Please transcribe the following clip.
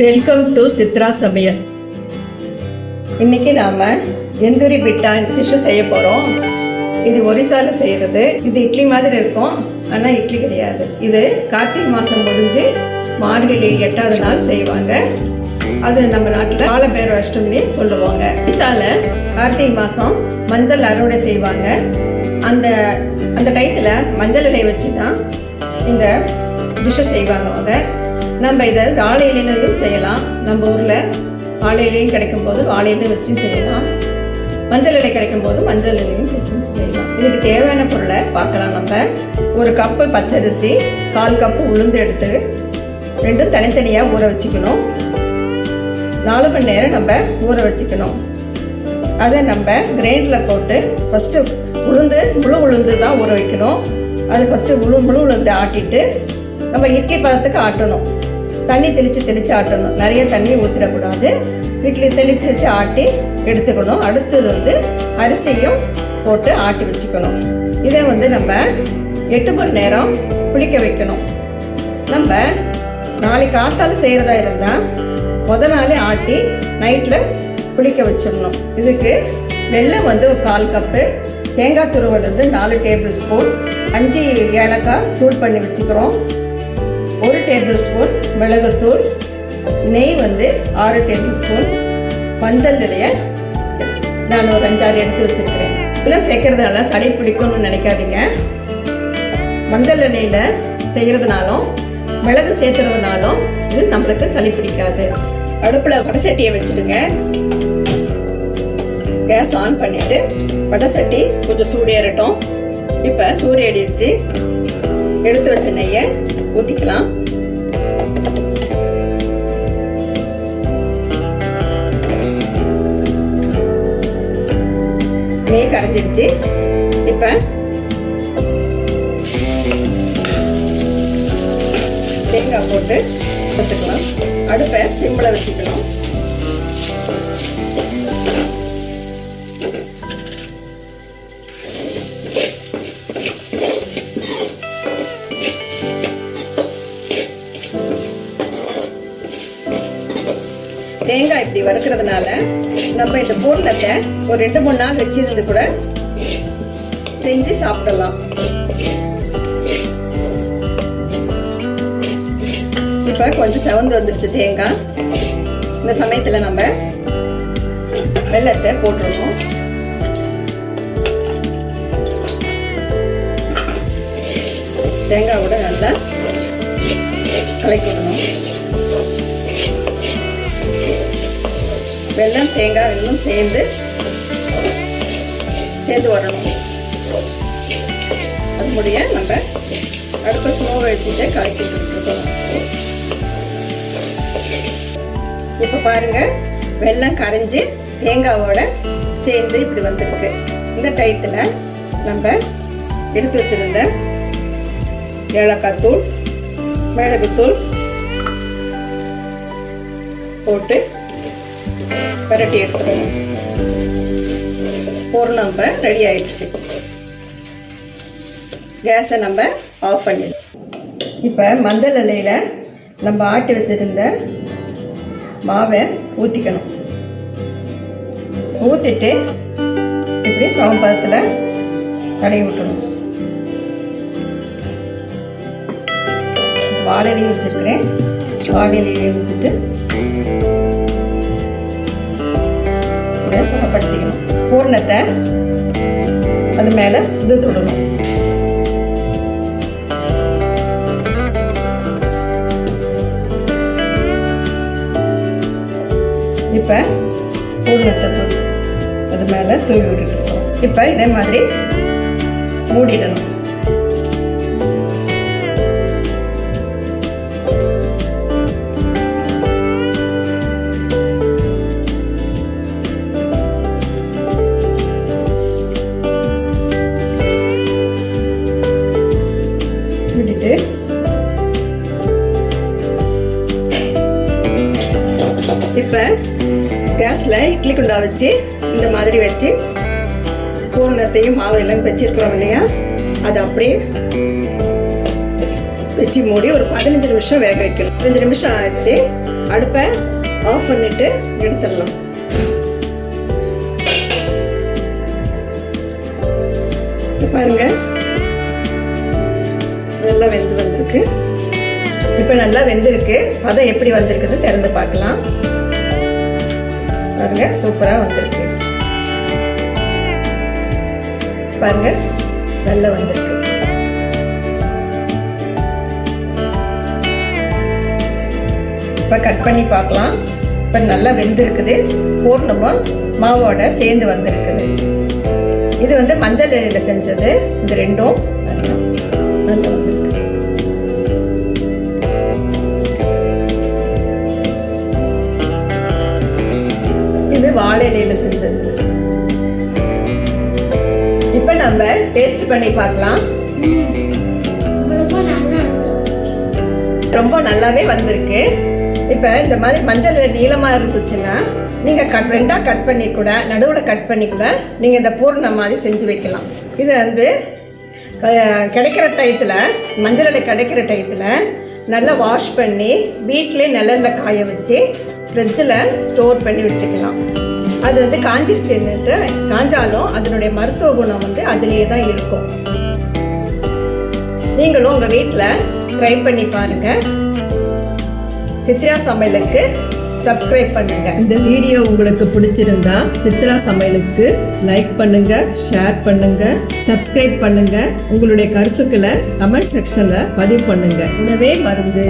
Welcome to Chitra சமையல். இன்னைக்கு நாம எந்தூரி பிட்டா டிஷ்ஷு செய்ய போகிறோம் இது ஒரிசால செய்கிறது இது இட்லி மாதிரி இருக்கும். ஆனால் இட்லி கிடையாது. இது கார்த்திகை மாதம் முடிஞ்சு மார்கழி எட்டாவது நாள் செய்வாங்க. அது நம்ம நாட்டில் காலபேர அஷ்டமி சொல்லுவாங்க. ஒரிசால கார்த்திகை மாதம் மஞ்சள் அறுவடை செய்வாங்க. அந்த அந்த டயத்தில் மஞ்சள் இலையை வச்சு தான் இந்த டிஷ்ஷை செய்வாங்க அவங்க. நம்ம இதை வாழை இலையிலையும் செய்யலாம். நம்ம ஊரில் வாழை இலையும் கிடைக்கும் போது வாழை இலை வச்சும் செய்யலாம். மஞ்சள் இலை கிடைக்கும் போது மஞ்சள் இலையும் செஞ்சு செய்யலாம். இதுக்கு தேவையான பொருளை பார்க்கலாம் நம்ம. ஒரு கப்பு பச்சரிசி கால் கப்பு உளுந்து எடுத்து ரெண்டும் தனித்தனியாக ஊற வச்சுக்கணும். நாலு மணி நேரம் நம்ம ஊற வச்சுக்கணும். அதை நம்ம கிரைண்டரில் போட்டு ஃபஸ்ட்டு உளுந்து முழு உளுந்து தான் ஊற வைக்கணும். அது ஃபஸ்ட்டு முழு முழு உளுந்து ஆட்டிட்டு நம்ம இட்லி பதத்துக்கு ஆட்டணும். தண்ணி தெளித்து தெளித்து ஆட்டணும். நிறைய தண்ணி ஊற்றிடக்கூடாது இட்லி தெளித்து வச்சு ஆட்டி எடுத்துக்கணும். அடுத்தது வந்து அரிசியும் போட்டு ஆட்டி வச்சுக்கணும். இதை வந்து நம்ம எட்டு மணி நேரம் புளிக்க வைக்கணும். நம்ம நாளைக்கு காத்தால செய்கிறதா இருந்தால் முத நாளே ஆட்டி நைட்டில் புளிக்க வச்சிடணும். இதுக்கு வெள்ளம் வந்து ஒரு கால் கப்பு தேங்காய் துருவல் வந்து நாலு டேபிள் ஸ்பூன் அஞ்சு ஏலக்காய் தூள் பண்ணி வச்சுக்கிறோம். ஒரு டேபிள் ஸ்பூன் மிளகுத்தூள். நெய் வந்து ஆறு டேபிள் ஸ்பூன். மஞ்சள் நிலையை நான் ஒரு அஞ்சாறு எடுத்து வச்சுருக்கிறேன். இதெல்லாம் சேர்க்கறதுனால சளி பிடிக்கும்னு நினைக்காதீங்க. மஞ்சள் எண்ணெயில் செய்கிறதுனாலும் மிளகு சேர்த்துறதுனாலும் இது நம்மளுக்கு சளி பிடிக்காது. அடுப்பில் வடைசட்டியை வச்சுடுங்க. கேஸ் ஆன் பண்ணிவிட்டு வடைசட்டி கொஞ்சம் சூடேறட்டும். இப்போ சூரியடிச்சு எடுத்து வச்ச நெய்யை ஊற்றிக்கலாம் நெய் கரைஞ்சிருச்சு. இப்போ தேங்காய் போட்டு எடுத்துக்கலாம் அடுப்பை சிம்பிளை வச்சுக்கணும். தேங்காய் இப்படி வறுக்கிறதுனால நம்ம இந்த பூர்ணத்தை ஒரு ரெண்டு மூணு நாள் வச்சிருந்து கூட செஞ்சு சாப்பிடலாம். இப்போ கொஞ்சம் செவந்து வந்துருச்சு தேங்காய். இந்த சமயத்தில் நம்ம வெள்ளத்தை போட்டுருவோம். தேங்காய் கூட நல்லா கலக்கிடணும். வெள்ளம் வெல்லம் தேங்காய் இன்னும் சேர்ந்து சேர்ந்து வரணும். அது முடிய நம்ம அடுப்ப ஸ்லோவை வச்சுட்டு கலக்கிட்டு இருக்கோம் இப்போ பாருங்க வெள்ளம் கரைஞ்சி தேங்காவோட சேர்ந்து இப்படி வந்திருக்கு. இந்த டயத்தில் நம்ம எடுத்து வச்சிருந்த ஏலக்காய் தூள் மிளகுத்தூள் போட்டு பரட்டி எடுத்துக்கணும். பூர்ணம் இப்போ ரெடி ஆயிடுச்சு. கேஸை நம்ம ஆஃப் பண்ணிடலாம் இப்போ மஞ்சள் இலையில் நம்ம ஆட்டி வச்சுருந்த மாவை ஊற்றிக்கணும் ஊற்றிட்டு இப்படி சமபதத்தில் தடவி விட்டுணும் வாழலையும் வச்சுருக்கிறேன். வாழலையும் ஊற்றிட்டு இதை சமப்படுத்திக்கணும் பூர்ணத்தை அது மேலே இது தொடணும். இப்போ பூர்ணத்தை அது மேலே தூவி விட்டுட்டு இப்போ இதே மாதிரி மூடிடணும். இட்லி குண்டா வச்சு இந்த மாதிரி வச்சு பூர்ணத்தையும் மாவு எல்லாம் வச்சுருக்கிறோம் இல்லையா? அதை அப்படியே வச்சு மூடி ஒரு பதினஞ்சு நிமிஷம் வேக வைக்கணும். பதினஞ்சு நிமிஷம் ஆச்சு. அடுப்பை ஆஃப் பண்ணிட்டு எடுத்துடலாம். பாருங்க. நல்லா வெந்து வந்திருக்கு. இப்போ நல்லா வெந்திருக்கு. பதம் எப்படி வந்திருக்குது திறந்து பார்க்கலாம். பாருங்க சூப்பராக வந்திருக்கு. பாருங்க நல்லா வந்திருக்கு. இப்போ கட் பண்ணி பார்க்கலாம். இப்போ நல்லா வெந்திருக்குது. பூர்ணமும் மாவோட சேர்ந்து வந்திருக்குது. இது வந்து மஞ்சள் செஞ்சது. இது ரெண்டும் நல்லா வந்திருக்கு. டேஸ்ட் பண்ணி பார்க்கலாம். ரொம்ப நல்லாவே வந்திருக்கு. இப்போ இந்த மாதிரி மஞ்சள் நீளமாக இருந்துச்சுன்னா நீங்கள் கட் ரெண்டாக கட் பண்ணி கூட நடுவில் கட் பண்ணி கூட நீங்கள் இந்த பூர்ணம் மாதிரி செஞ்சு வைக்கலாம். இது வந்து கிடைக்கிற டயத்தில் மஞ்சள் கிடைக்கிற டயத்தில் நல்லா வாஷ் பண்ணி வீட்டிலே நல்லெண்ணெய் காய வச்சு ஃப்ரிட்ஜில் ஸ்டோர் பண்ணி வச்சுக்கலாம். அது வந்து காஞ்சிருச்சுன்னுட்டு காஞ்சாலும் அதனுடைய மருத்துவ குணம் வந்து அதுலேயே தான் இருக்கும். நீங்களும் உங்கள் வீட்டில் ட்ரை பண்ணி பாருங்கள் சித்ரா சமையலுக்கு சப்ஸ்கிரைப் பண்ணுங்க. இந்த வீடியோ உங்களுக்கு பிடிச்சிருந்தா சித்ரா சமையலுக்கு லைக் பண்ணுங்க ஷேர் பண்ணுங்க சப்ஸ்கிரைப் பண்ணுங்க. உங்களுடைய கருத்துக்களை கமெண்ட் செக்ஷன்ல பதிவு பண்ணுங்க. உணவே மருந்து.